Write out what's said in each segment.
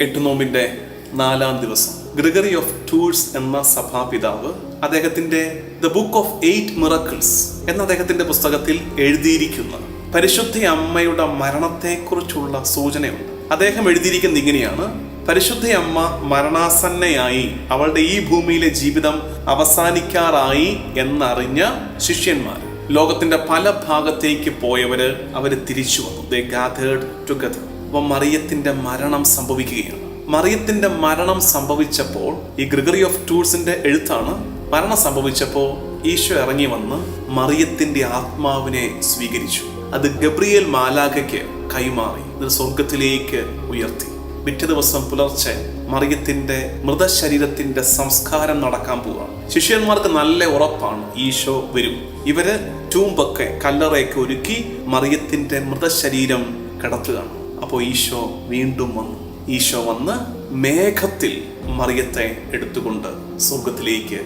എട്ട് നോമ്പിന്റെ നാലാം ദിവസം. ഗ്രിഗറി ഓഫ് ടൂൾസ് എന്ന സഭാപിതാവ് അദ്ദേഹത്തിന്റെ the book of eight miracles എന്ന അദ്ദേഹത്തിന്റെ പുസ്തകത്തിൽ എഴുതിയിരിക്കുന്ന പരിശുദ്ധ അമ്മയുടെ മരണത്തെക്കുറിച്ചുള്ള സൂചനയുണ്ട്. അദ്ദേഹം എഴുതിയിരിക്കുന്നത് ഇങ്ങനെയാണ്. പരിശുദ്ധ അമ്മ മരണാസന്നയായി അവളുടെ ഈ ഭൂമിയിലെ ജീവിതം അവസാനിക്കാറായി എന്നറിഞ്ഞ ശിഷ്യന്മാർ ലോകത്തിന്റെ പല ഭാഗത്തേക്ക് പോയവര് അവർ തിരിച്ചു വന്നു. ദേ ഗാഥേഡ് ടുഗദർ മറിയത്തിന്റെ മരണം സംഭവിക്കുകയാണ്. മറിയത്തിന്റെ മരണം സംഭവിച്ചപ്പോൾ ഈ ഗ്രിഗറി ഓഫ് ടൂൾസിന്റെ എഴുത്താണ് മരണം സംഭവിച്ചപ്പോൾ ഈശോ ഇറങ്ങി വന്ന് മറിയത്തിന്റെ ആത്മാവിനെ സ്വീകരിച്ചു. അത് ഗബ്രിയേൽ മാലാഖയ്ക്ക് കൈമാറി ഇത് സ്വർഗത്തിലേക്ക് ഉയർത്തി. പിറ്റേ ദിവസം പുലർച്ചെ മറിയത്തിന്റെ മൃതശരീരത്തിന്റെ സംസ്കാരം നടക്കാൻ പോവുകയാണ് ശിഷ്യന്മാർക്ക് നല്ല ഉറപ്പാണ് ഈശോ വരും. ഇവർ ടൂമ്പൊക്കെ കല്ലറയൊക്കെ ഒരുക്കി മറിയത്തിന്റെ മൃതശരീരം കിടത്തുകയാണ്. അപ്പോൾ ഈശോ വീണ്ടും വന്നു. ഈശോ വന്ന് മേഘത്തിൽ മറിയത്തെ എടുത്തുകൊണ്ട് സ്വർഗത്തിലേക്ക്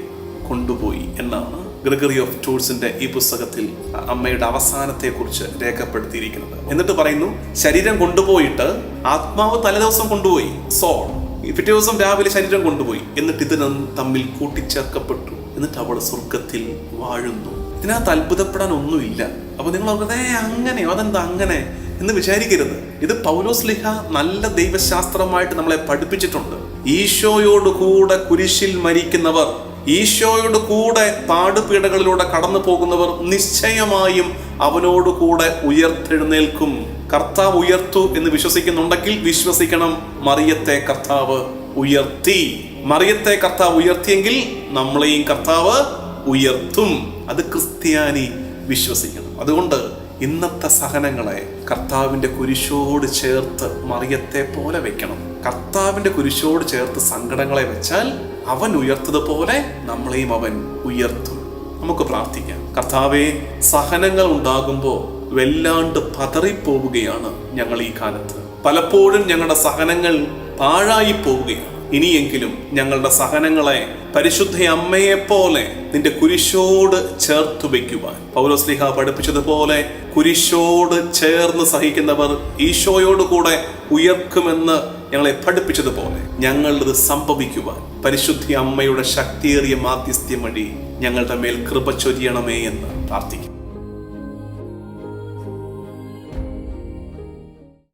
കൊണ്ടുപോയി എന്നാണ് ഗ്രിഗറി ഓഫ് ടൂൾസിന്റെ ഈ പുസ്തകത്തിൽ അമ്മയുടെ അവസാനത്തെ കുറിച്ച് രേഖപ്പെടുത്തിയിരിക്കുന്നത്. എന്നിട്ട് പറയുന്നു ശരീരം കൊണ്ടുപോയിട്ട് ആത്മാവ് തലേദിവസം കൊണ്ടുപോയി. സോൾ പിറ്റേ ദിവസം രാവിലെ ശരീരം കൊണ്ടുപോയി. എന്നിട്ട് ഇതിനും തമ്മിൽ കൂട്ടിച്ചേർക്കപ്പെട്ടു. എന്നിട്ട് അവൾ സ്വർഗത്തിൽ വാഴുന്നു. ഇതിനകത്ത് അത്ഭുതപ്പെടാൻ ഒന്നുമില്ല. അപ്പൊ നിങ്ങൾ വെറുതെ അങ്ങനെയോ? അതെന്താ അങ്ങനെ? എന്ന് വിചാരിക്കരുത്. ഇത് പൗലോസ് ലിഹ നല്ല ദൈവശാസ്ത്രമായിട്ട് നമ്മളെ പഠിപ്പിച്ചിട്ടുണ്ട്. ഈശോയോട് കൂടെ കുരിശിൽ മരിക്കുന്നവർ ഈശോയോട് കൂടെ പാടുപീടകളിലൂടെ കടന്നു പോകുന്നവർ നിശ്ചയമായും അവനോട് കൂടെ ഉയർത്തെഴുന്നേൽക്കും. കർത്താവ് ഉയർത്തു എന്ന് വിശ്വസിക്കുന്നുണ്ടെങ്കിൽ വിശ്വസിക്കണം മറിയത്തെ കർത്താവ് ഉയർത്തി. മറിയത്തെ കർത്താവ് ഉയർത്തിയെങ്കിൽ നമ്മളെയും കർത്താവ് ഉയർത്തും. അത് ക്രിസ്ത്യാനി വിശ്വസിക്കണം. അതുകൊണ്ട് ഇന്നത്തെ സഹനങ്ങളെ കർത്താവിന്റെ കുരിശോട് ചേർത്ത് മറിയത്തെ പോലെ വെക്കണം. കർത്താവിന്റെ കുരിശോട് ചേർത്ത് സങ്കടങ്ങളെ വെച്ചാൽ അവൻ ഉയർത്തതുപോലെ നമ്മളെയും അവൻ ഉയർത്തും. നമുക്ക് പ്രാർത്ഥിക്കാം. കർത്താവെ സഹനങ്ങൾ ഉണ്ടാകുമ്പോൾ വല്ലാണ്ട് പതറിപ്പോവുകയാണ് ഞങ്ങൾ ഈ കാലത്ത്. പലപ്പോഴും ഞങ്ങളുടെ സഹനങ്ങൾ പാഴായി പോവുകയാണ് ഇനിയെങ്കിലും ഞങ്ങളുടെ സഹനങ്ങളെ പരിശുദ്ധ അമ്മയെപ്പോലെ നിന്റെ കുരിശോട് ചേർത്ത് വയ്ക്കുവാൻ. പൗരസ്ലിഹ പഠിപ്പിച്ചതുപോലെ കുരിശോട് ചേർന്ന് സഹിക്കുന്നവർ ഈശോയോട് കൂടെ ഉയർക്കുമെന്ന് ഞങ്ങളെ പഠിപ്പിച്ചതുപോലെ ഞങ്ങളിത് സംഭവിക്കുവാൻ. പരിശുദ്ധി അമ്മയുടെ ശക്തിയേറിയ മാധ്യസ്ഥ്യം വഴി ഞങ്ങളുടെ മേൽ കൃപ ചൊരിയണമേ എന്ന് പ്രാർത്ഥിക്കാം